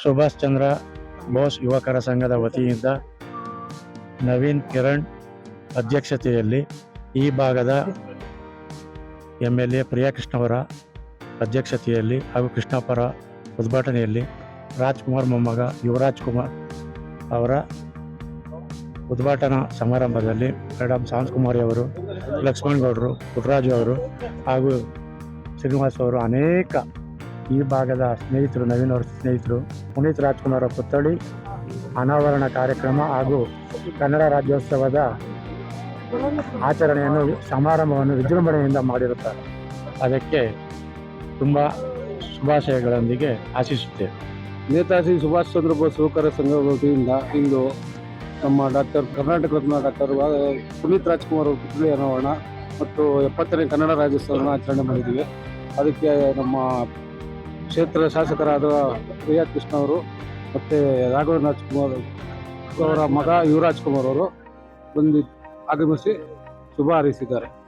ಸುಭಾಷ್ ಚಂದ್ರ ಬೋಸ್ ಯುವಕರ ಸಂಘದ ವತಿಯಿಂದ ನವೀನ್ ಕಿರಣ್ ಅಧ್ಯಕ್ಷತೆಯಲ್ಲಿ ಈ ಭಾಗದ ಎಂ ಎಲ್ ಎ ಪ್ರಿಯಾಕೃಷ್ಣವರ ಅಧ್ಯಕ್ಷತೆಯಲ್ಲಿ ಹಾಗೂ ಕೃಷ್ಣಪ್ಪರ ಉದ್ಘಾಟನೆಯಲ್ಲಿ ರಾಜ್ಕುಮಾರ್ ಮೊಮ್ಮಗ ಯುವರಾಜ್ ಕುಮಾರ್ ಅವರ ಉದ್ಘಾಟನಾ ಸಮಾರಂಭದಲ್ಲಿ ಮೇಡಮ್ ಸಾಂಸ್ಕುಮಾರಿ ಅವರು, ಲಕ್ಷ್ಮಣ್ ಗೌಡರು, ಪುಟ್ಟರಾಜು ಅವರು ಹಾಗೂ ಶ್ರೀನಿವಾಸ್ ಅವರು ಅನೇಕ ಈ ಭಾಗದ ಸ್ನೇಹಿತರು, ನವೀನ್ ಅವರ ಸ್ನೇಹಿತರು, ಪುನೀತ್ ರಾಜ್ಕುಮಾರ್ ಅವರ ಪುತ್ಥಳಿ, ಅನಾವರಣ ಕಾರ್ಯಕ್ರಮ ಹಾಗೂ ಕನ್ನಡ ರಾಜ್ಯೋತ್ಸವದ ಆಚರಣೆಯನ್ನು, ಸಮಾರಂಭವನ್ನು ವಿಜೃಂಭಣೆಯಿಂದ ಮಾಡಿರುತ್ತಾರೆ. ಅದಕ್ಕೆ ತುಂಬ ಶುಭಾಶಯಗಳೊಂದಿಗೆ ಆಶಿಸುತ್ತೇವೆ. ನೇತಾಜಿ ಸುಭಾಷ್ ಚಂದ್ರ ಬೋಸ್ ಯುವಕರ ಸಂಘದ ವತಿಯಿಂದ ಇಂದು ನಮ್ಮ ಡಾಕ್ಟರ್ ಕರ್ನಾಟಕ ರತ್ನ ಡಾಕ್ಟರ್ ಪುನೀತ್ ರಾಜ್ಕುಮಾರ್ ಅವರ ಪುತ್ಥಳಿ ಅನಾವರಣ ಮತ್ತು ಎಪ್ಪತ್ತನೇ ಕನ್ನಡ ರಾಜ್ಯೋತ್ಸವವನ್ನು ಆಚರಣೆ ಮಾಡಿದ್ದೀವಿ. ಅದಕ್ಕೆ ನಮ್ಮ ಕ್ಷೇತ್ರ ಶಾಸಕರಾದ ಪ್ರಿಯಾ ಕೃಷ್ಣ ಅವರು ಮತ್ತು ರಾಘವೇಂದ್ರ ಕುಮಾರ್ ಅವರ ಮಗ ಯುವರಾಜ್ ಕುಮಾರ್ ಅವರು ಬಂದು ಆಗಮಿಸಿ ಶುಭ ಹಾರೈಸಿದ್ದಾರೆ.